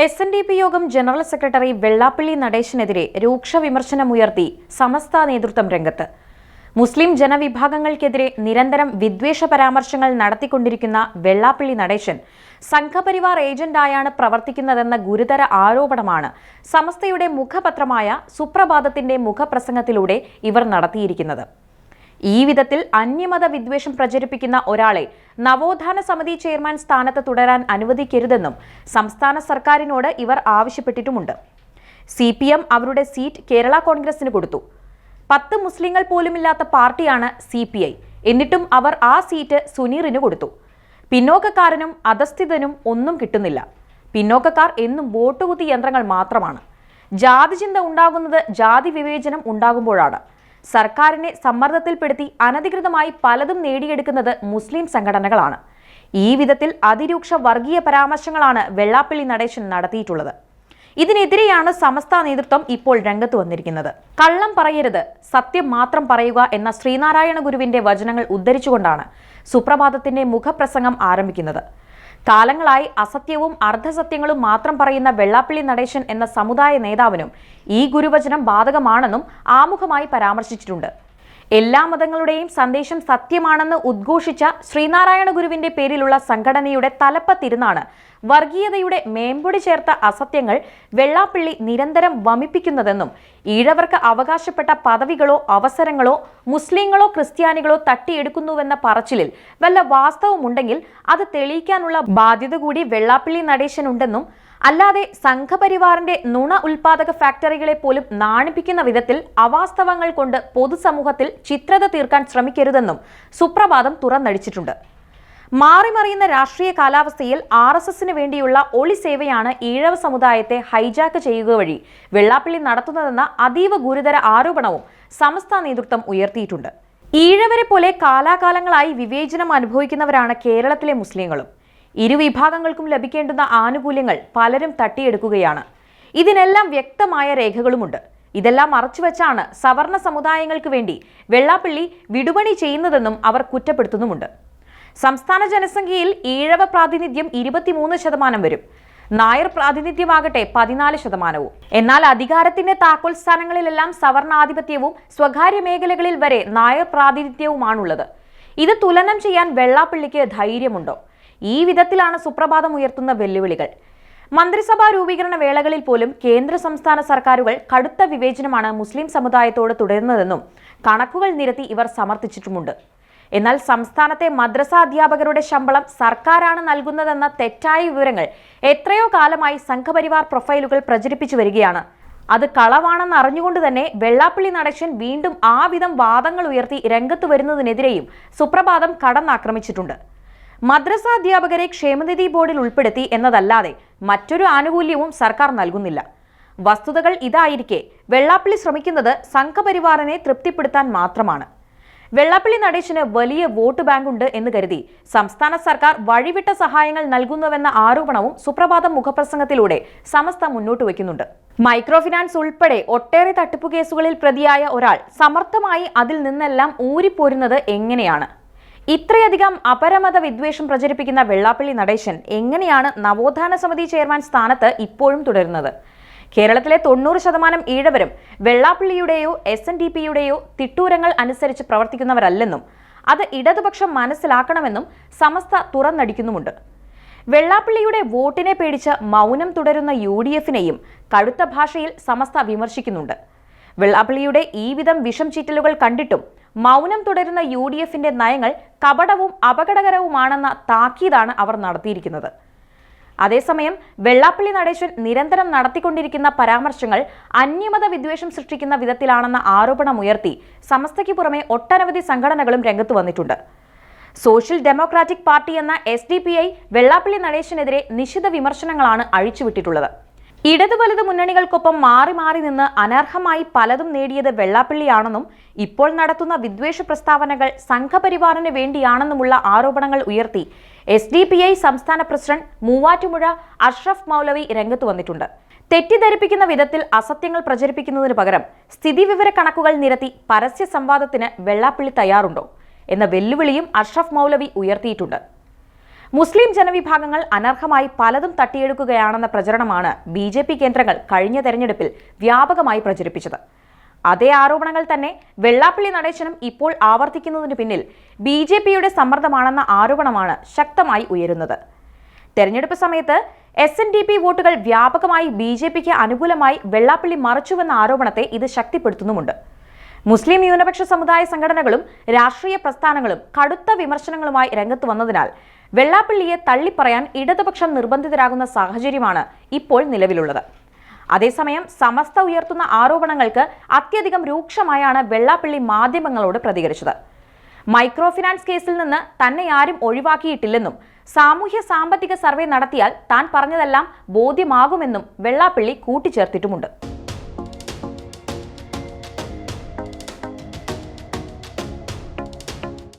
S N D P Yogam general secretary Vellappally നടേശനെതിരെ രൂക്ഷ വിമർശനമുയർത്തി സമസ്ത നേതൃത്വം രംഗത്ത്. മുസ്ലിം ജനവിഭാഗങ്ങൾക്കെതിരെ നിരന്തരം വിദ്വേഷ പരാമർശങ്ങൾ നടത്തിക്കൊണ്ടിരിക്കുന്ന വെള്ളാപ്പള്ളി നടേശൻ സംഘപരിവാർ ഏജന്റായാണ് പ്രവർത്തിക്കുന്നതെന്ന ഗുരുതര ആരോപണമാണ് സമസ്തയുടെ മുഖപത്രമായ സുപ്രഭാതത്തിന്റെ മുഖപ്രസംഗത്തിലൂടെ ഇവർ നടത്തിയിരിക്കുന്നത്. ഈ വിധത്തിൽ അന്യമത വിദ്വേഷം പ്രചരിപ്പിക്കുന്ന ഒരാളെ നവോത്ഥാന സമിതി ചെയർമാൻ സ്ഥാനത്ത് തുടരാൻ അനുവദിക്കരുതെന്നും സംസ്ഥാന സർക്കാരിനോട് ഇവർ ആവശ്യപ്പെട്ടിട്ടുമുണ്ട്. സി പി എം അവരുടെ സീറ്റ് കേരള കോൺഗ്രസിന് കൊടുത്തു. പത്ത് മുസ്ലിങ്ങൾ പോലുമില്ലാത്ത പാർട്ടിയാണ് സി പി ഐ എന്നിട്ടും അവർ ആ സീറ്റ് സുനീറിന് കൊടുത്തു. പിന്നോക്കക്കാരനും അധസ്ഥിതനും ഒന്നും കിട്ടുന്നില്ല. പിന്നോക്കക്കാർ എന്നും വോട്ടുകുത്തി യന്ത്രങ്ങൾ മാത്രമാണ്. ജാതി ചിന്ത ഉണ്ടാകുന്നത് ജാതി വിവേചനം ഉണ്ടാകുമ്പോഴാണ്. സർക്കാരിനെ സമ്മർദ്ദത്തിൽപ്പെടുത്തി അനധികൃതമായി പലതും നേടിയെടുക്കുന്നത് മുസ്ലിം സംഘടനകളാണ്. ഈ വിധത്തിൽ അതിരൂക്ഷ വർഗീയ പരാമർശങ്ങളാണ് വെള്ളാപ്പള്ളി നടേശൻ നടത്തിയിട്ടുള്ളത്. ഇതിനെതിരെയാണ് സമസ്ത നേതൃത്വം ഇപ്പോൾ രംഗത്ത് വന്നിരിക്കുന്നത്. കള്ളം പറയരുത് സത്യം മാത്രം പറയുക എന്ന ശ്രീനാരായണ ഗുരുവിന്റെ വചനങ്ങൾ ഉദ്ധരിച്ചുകൊണ്ടാണ് സുപ്രഭാതത്തിന്റെ മുഖപ്രസംഗം ആരംഭിക്കുന്നത്. കാലങ്ങളായി അസത്യവും അർദ്ധസത്യങ്ങളും മാത്രം പറയുന്ന വെള്ളാപ്പള്ളി നടേശൻ എന്ന സമുദായ നേതാവിനും ഈ ഗുരുവചനം ബാധകമാണെന്നും ആമുഖമായി പരാമർശിച്ചിട്ടുണ്ട്. എല്ലാ മതങ്ങളുടെയും സന്ദേശം സത്യമാണെന്ന് ഉദ്ഘോഷിച്ച ശ്രീനാരായണ ഗുരുവിന്റെ പേരിലുള്ള സംഘടനയുടെ തലപ്പത്തിരുന്നാണ് വർഗീയതയുടെ മേമ്പൊടി ചേർത്ത അസത്യങ്ങൾ വെള്ളാപ്പള്ളി നിരന്തരം വമിപ്പിക്കുന്നതെന്നും ഈഴവർക്ക് അവകാശപ്പെട്ട പദവികളോ അവസരങ്ങളോ മുസ്ലിങ്ങളോ ക്രിസ്ത്യാനികളോ തട്ടിയെടുക്കുന്നുവെന്ന പറച്ചിലിൽ വല്ല വാസ്തവമുണ്ടെങ്കിൽ അത് തെളിയിക്കാനുള്ള ബാധ്യത കൂടി വെള്ളാപ്പള്ളി നടേശനുണ്ടെന്നും അല്ലാതെ സംഘപരിവാറിന്റെ നുണ ഉൽപാദക ഫാക്ടറികളെ പോലും നാണിപ്പിക്കുന്ന വിധത്തിൽ അവാസ്തവങ്ങൾ കൊണ്ട് പൊതുസമൂഹത്തിൽ ചിത്രത തീർക്കാൻ ശ്രമിക്കരുതെന്നും സുപ്രഭാതം തുറന്നടിച്ചിട്ടുണ്ട്. മാറിമറിയുന്ന രാഷ്ട്രീയ കാലാവസ്ഥയിൽ ആർ എസ് എസിന് വേണ്ടിയുള്ള ഒളി സേവയാണ് ഈഴവ സമുദായത്തെ ഹൈജാക്ക് ചെയ്യുക വഴി വെള്ളാപ്പള്ളി നടത്തുന്നതെന്ന അതീവ ഗുരുതര ആരോപണവും സമസ്ത നേതൃത്വം ഉയർത്തിയിട്ടുണ്ട്. ഈഴവരെ പോലെ കാലാകാലങ്ങളായി വിവേചനം അനുഭവിക്കുന്നവരാണ് കേരളത്തിലെ മുസ്ലിങ്ങളും. ഇരുവിഭാഗങ്ങൾക്കും ലഭിക്കേണ്ടുന്ന ആനുകൂല്യങ്ങൾ പലരും തട്ടിയെടുക്കുകയാണ്. ഇതിനെല്ലാം വ്യക്തമായ രേഖകളുമുണ്ട്. ഇതെല്ലാം മറച്ചുവെച്ചാണ് സവർണ സമുദായങ്ങൾക്ക് വേണ്ടി വെള്ളാപ്പള്ളി വിടുപണി ചെയ്യുന്നതെന്നും അവർ കുറ്റപ്പെടുത്തുന്നുമുണ്ട്. സംസ്ഥാന ജനസംഖ്യയിൽ ഈഴവ പ്രാതിനിധ്യം ഇരുപത്തിമൂന്ന് ശതമാനം വരും. നായർ പ്രാതിനിധ്യമാകട്ടെ പതിനാല് ശതമാനവും. എന്നാൽ അധികാരത്തിന്റെ താക്കോൽ സ്ഥാനങ്ങളിലെല്ലാം സവർണാധിപത്യവും സ്വകാര്യ മേഖലകളിൽ വരെ നായർ പ്രാതിനിധ്യവുമാണുള്ളത്. ഇത് തുലനം ചെയ്യാൻ വെള്ളാപ്പള്ളിക്ക് ധൈര്യമുണ്ടോ? ഈ വിധത്തിലാണ് സുപ്രഭാതം ഉയർത്തുന്ന വെല്ലുവിളികൾ. മന്ത്രിസഭാ രൂപീകരണ വേളകളിൽ പോലും കേന്ദ്ര സംസ്ഥാന സർക്കാരുകൾ കടുത്ത വിവേചനമാണ് മുസ്ലിം സമുദായത്തോട് തുടരുന്നതെന്നും കണക്കുകൾ നിരത്തി ഇവർ സമർത്ഥിച്ചിട്ടുമുണ്ട്. എന്നാൽ സംസ്ഥാനത്തെ മദ്രസ അധ്യാപകരുടെ ശമ്പളം സർക്കാരാണ് നൽകുന്നതെന്ന തെറ്റായ വിവരങ്ങൾ എത്രയോ കാലമായി സംഘപരിവാർ പ്രൊഫൈലുകൾ പ്രചരിപ്പിച്ചു വരികയാണ്. അത് കളവാണെന്ന് അറിഞ്ഞുകൊണ്ട് തന്നെ വെള്ളാപ്പള്ളി നടേശൻ വീണ്ടും ആ വിധം വാദങ്ങൾ ഉയർത്തി രംഗത്ത് വരുന്നതിനെതിരെയും സുപ്രഭാതം കടന്നാക്രമിച്ചിട്ടുണ്ട്. മദ്രസ അധ്യാപകരെ ക്ഷേമനിധി ബോർഡിൽ ഉൾപ്പെടുത്തി എന്നതല്ലാതെ മറ്റൊരു ആനുകൂല്യവും സർക്കാർ നൽകുന്നില്ല. വസ്തുതകൾ ഇതായിരിക്കെ വെള്ളാപ്പള്ളി ശ്രമിക്കുന്നത് സംഘപരിവാറിനെ തൃപ്തിപ്പെടുത്താൻ മാത്രമാണ്. വെള്ളാപ്പള്ളി നടേശന് വലിയ വോട്ട് ബാങ്ക് ഉണ്ട് എന്ന് കരുതി സംസ്ഥാന സർക്കാർ വഴിവിട്ട സഹായങ്ങൾ നൽകുന്നുവെന്ന ആരോപണവും സുപ്രഭാതം മുഖപ്രസംഗത്തിലൂടെ സമസ്ത മുന്നോട്ട് വയ്ക്കുന്നുണ്ട്. മൈക്രോ ഫിനാൻസ് ഉൾപ്പെടെ ഒട്ടേറെ തട്ടിപ്പു കേസുകളിൽ പ്രതിയായ ഒരാൾ സമർത്ഥമായി അതിൽ നിന്നെല്ലാം ഊരിപ്പോരുന്നത് എങ്ങനെയാണ്? ഇത്രയധികം അപരമത വിദ്വേഷം പ്രചരിപ്പിക്കുന്ന വെള്ളാപ്പള്ളി നടേശൻ എങ്ങനെയാണ് നവോത്ഥാന സമിതി ചെയർമാൻ സ്ഥാനത്ത് ഇപ്പോഴും തുടരുന്നത്? കേരളത്തിലെ തൊണ്ണൂറ് ശതമാനം ഈഴവരും വെള്ളാപ്പള്ളിയുടെയോ എസ് എൻ ഡി പിയുടെയോ തിട്ടൂരങ്ങൾ അനുസരിച്ച് പ്രവർത്തിക്കുന്നവരല്ലെന്നും അത് ഇടതുപക്ഷം മനസ്സിലാക്കണമെന്നും സമസ്ത തുറന്നടിക്കുന്നുമുണ്ട്. വെള്ളാപ്പള്ളിയുടെ വോട്ടിനെ പേടിച്ച് മൗനം തുടരുന്ന യു ഡി എഫിനെയും കടുത്ത ഭാഷയിൽ സമസ്ത വിമർശിക്കുന്നുണ്ട്. വെള്ളാപ്പള്ളിയുടെ ഈ വിധം വിഷം ചീറ്റലുകൾ കണ്ടിട്ടും മൗനം തുടരുന്ന യു ഡി എഫിന്റെ നയങ്ങൾ കപടവും അപകടകരവുമാണെന്ന താക്കീതാണ് അവർ നടത്തിയിരിക്കുന്നത്. അതേസമയം വെള്ളാപ്പള്ളി നടേശൻ നിരന്തരം നടത്തിക്കൊണ്ടിരിക്കുന്ന പരാമർശങ്ങൾ അന്യമത വിദ്വേഷം സൃഷ്ടിക്കുന്ന വിധത്തിലാണെന്ന ആരോപണമുയർത്തി സമസ്തയ്ക്ക് പുറമെ ഒട്ടനവധി സംഘടനകളും രംഗത്ത് വന്നിട്ടുണ്ട്. സോഷ്യൽ ഡെമോക്രാറ്റിക് പാർട്ടി എന്ന S D P I Vellappally നടേശനെതിരെ നിശിത വിമർശനങ്ങളാണ് അഴിച്ചുവിട്ടിട്ടുള്ളത്. ഇടതു വലത് മുന്നണികൾക്കൊപ്പം മാറി മാറി നിന്ന് അനർഹമായി പലതും നേടിയത് വെള്ളാപ്പള്ളിയാണെന്നും ഇപ്പോൾ നടത്തുന്ന വിദ്വേഷ പ്രസ്താവനകൾ സംഘപരിവാറിന് വേണ്ടിയാണെന്നുമുള്ള ആരോപണങ്ങൾ ഉയർത്തി എസ് ഡി പി ഐ സംസ്ഥാന പ്രസിഡന്റ് മൂവാറ്റുപുഴ അഷ്റഫ് മൗലവി രംഗത്ത് വന്നിട്ടുണ്ട്. തെറ്റിദ്ധരിപ്പിക്കുന്ന വിധത്തിൽ അസത്യങ്ങൾ പ്രചരിപ്പിക്കുന്നതിന് പകരം സ്ഥിതിവിവര കണക്കുകൾ നിരത്തി പരസ്യ സംവാദത്തിന് വെള്ളാപ്പള്ളി തയ്യാറുണ്ടോ? എന്ന വെല്ലുവിളിയും അഷ്റഫ് മൗലവി ഉയർത്തിയിട്ടുണ്ട്. മുസ്ലിം ജനവിഭാഗങ്ങൾ അനർഹമായി പലതും തട്ടിയെടുക്കുകയാണെന്ന പ്രചരണമാണ് ബി ജെ പി കേന്ദ്രങ്ങൾ കഴിഞ്ഞ തെരഞ്ഞെടുപ്പിൽ വ്യാപകമായി പ്രചരിപ്പിച്ചത്. അതേ ആരോപണങ്ങൾ തന്നെ വെള്ളാപ്പള്ളി നടേശനും ഇപ്പോൾ ആവർത്തിക്കുന്നതിന് പിന്നിൽ ബി ജെ പിയുടെ സമ്മർദ്ദമാണെന്ന ആരോപണമാണ് ശക്തമായി ഉയരുന്നത്. തെരഞ്ഞെടുപ്പ് സമയത്ത് എസ് എൻ ഡി പി വോട്ടുകൾ വ്യാപകമായി ബി ജെ പിക്ക് അനുകൂലമായി വെള്ളാപ്പള്ളി മറിച്ചുവെന്ന ആരോപണത്തെ ഇത് ശക്തിപ്പെടുത്തുന്നുമുണ്ട്. മുസ്ലിം ന്യൂനപക്ഷ സമുദായ സംഘടനകളും രാഷ്ട്രീയ പ്രസ്ഥാനങ്ങളും കടുത്ത വിമർശനങ്ങളുമായി രംഗത്ത് വന്നതിനാൽ വെള്ളാപ്പള്ളിയെ തള്ളിപ്പറയാൻ ഇടതുപക്ഷം നിർബന്ധിതരാകുന്ന സാഹചര്യമാണ് ഇപ്പോൾ നിലവിലുള്ളത്. അതേസമയം സമസ്ത ഉയർത്തുന്ന ആരോപണങ്ങൾക്ക് അത്യധികം രൂക്ഷമായാണ് വെള്ളാപ്പള്ളി മാധ്യമങ്ങളോട് പ്രതികരിച്ചത്. മൈക്രോ ഫിനാൻസ് കേസിൽ നിന്ന് തന്നെ ആരും ഒഴിവാക്കിയിട്ടില്ലെന്നും സാമൂഹ്യ സാമ്പത്തിക സർവേ നടത്തിയാൽ താൻ പറഞ്ഞതെല്ലാം ബോധ്യമാകുമെന്നും വെള്ളാപ്പള്ളി കൂട്ടിച്ചേർത്തിട്ടുമുണ്ട്.